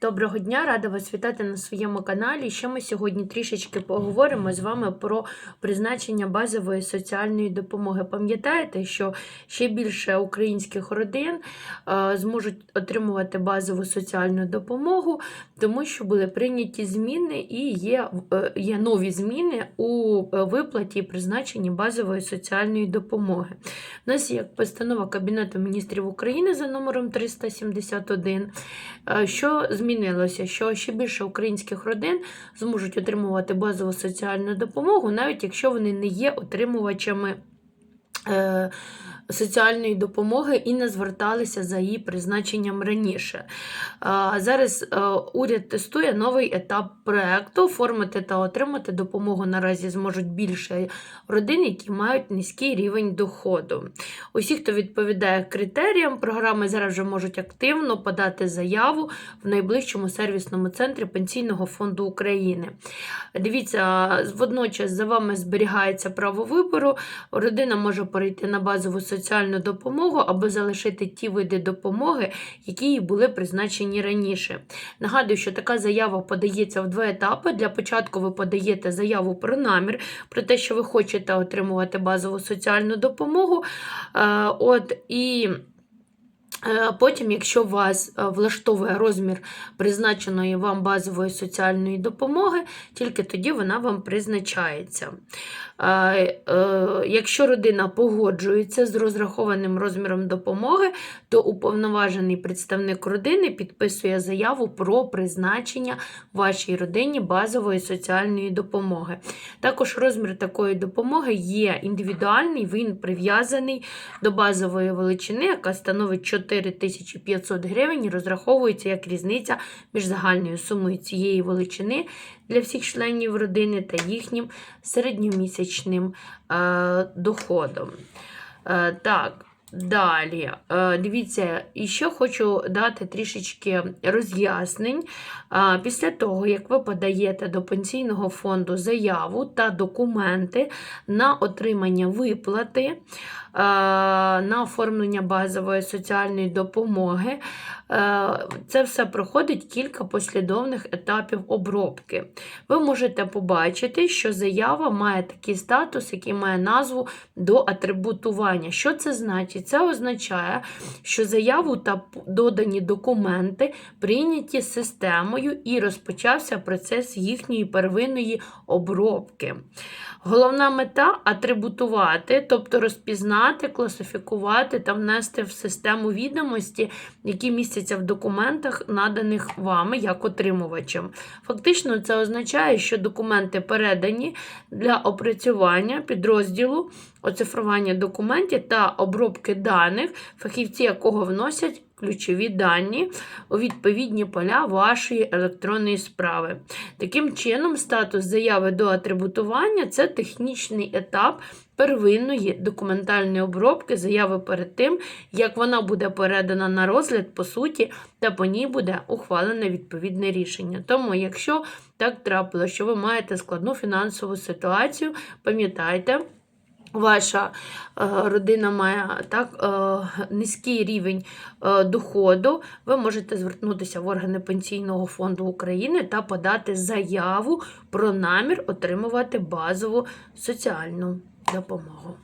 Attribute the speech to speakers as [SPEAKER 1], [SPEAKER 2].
[SPEAKER 1] Доброго дня, рада вас вітати на своєму каналі. Ще ми сьогодні трішечки поговоримо з вами про призначення базової соціальної допомоги. Пам'ятаєте, що ще більше українських родин е, зможуть отримувати базову соціальну допомогу, тому що були прийняті зміни і є, е, є нові зміни у е, виплаті і призначенні базової соціальної допомоги. У нас є постанова Кабінету міністрів України за номером 371, е, що змінилося, що ще більше українських родин зможуть отримувати базову соціальну допомогу, навіть якщо вони не є отримувачами. Соціальної допомоги і не зверталися за її призначенням раніше. Зараз е, уряд тестує новий етап проекту. Оформити та отримати допомогу наразі зможуть більше родин, які мають низький рівень доходу. Усі, хто відповідає критеріям програми, зараз вже можуть активно подати заяву в найближчому сервісному центрі Пенсійного фонду України. Дивіться, водночас за вами зберігається право вибору. Родина може перейти на базову соціальну допомогу або залишити ті види допомоги, які їй були призначені раніше. Нагадую, що така заява подається в два етапи. Для початку ви подаєте заяву про намір, про те, що ви хочете отримувати базову соціальну допомогу. Е, От і. Е, Потім, якщо вас е, влаштовує розмір призначеної вам базової соціальної допомоги, тільки тоді вона вам призначається. Е, Якщо родина погоджується з розрахованим розміром допомоги, то уповноважений представник родини підписує заяву про призначення вашій родині базової соціальної допомоги. Також розмір такої допомоги є індивідуальний, він прив'язаний до базової величини, яка становить 4500 гривень розраховується як різниця між загальною сумою цієї величини для всіх членів родини та їхнім середньомісячним е, доходом. Е, так. Далі, Е, дивіться, і ще хочу дати трішечки роз'яснень. Е, Після того, як ви подаєте до пенсійного фонду заяву та документи на отримання виплати, е, на оформлення базової соціальної допомоги, це все проходить кілька послідовних етапів обробки. Ви можете побачити, що заява має такий статус, який має назву до атрибутування. Що це значить? Це означає, що заяву та додані документи прийняті системою і розпочався процес їхньої первинної обробки. Головна мета атрибутувати, тобто розпізнати, класифікувати та внести в систему відомості, які містяться в документах, наданих вами як отримувачем. Фактично, це означає, що документи передані для опрацювання підрозділу оцифрування документів та обробки даних, фахівці якого вносять ключові дані у відповідні поля вашої електронної справи. Таким чином, статус заяви до атрибутування це технічний етап первинної документальної обробки заяви перед тим, як вона буде передана на розгляд по суті, та по ній буде ухвалене відповідне рішення. Тому, якщо так трапило, що ви маєте складну фінансову ситуацію, пам'ятайте. Ваша е, родина має так е, низький рівень е, доходу, ви можете звернутися в органи Пенсійного фонду України та подати заяву про намір отримувати базову соціальну допомогу.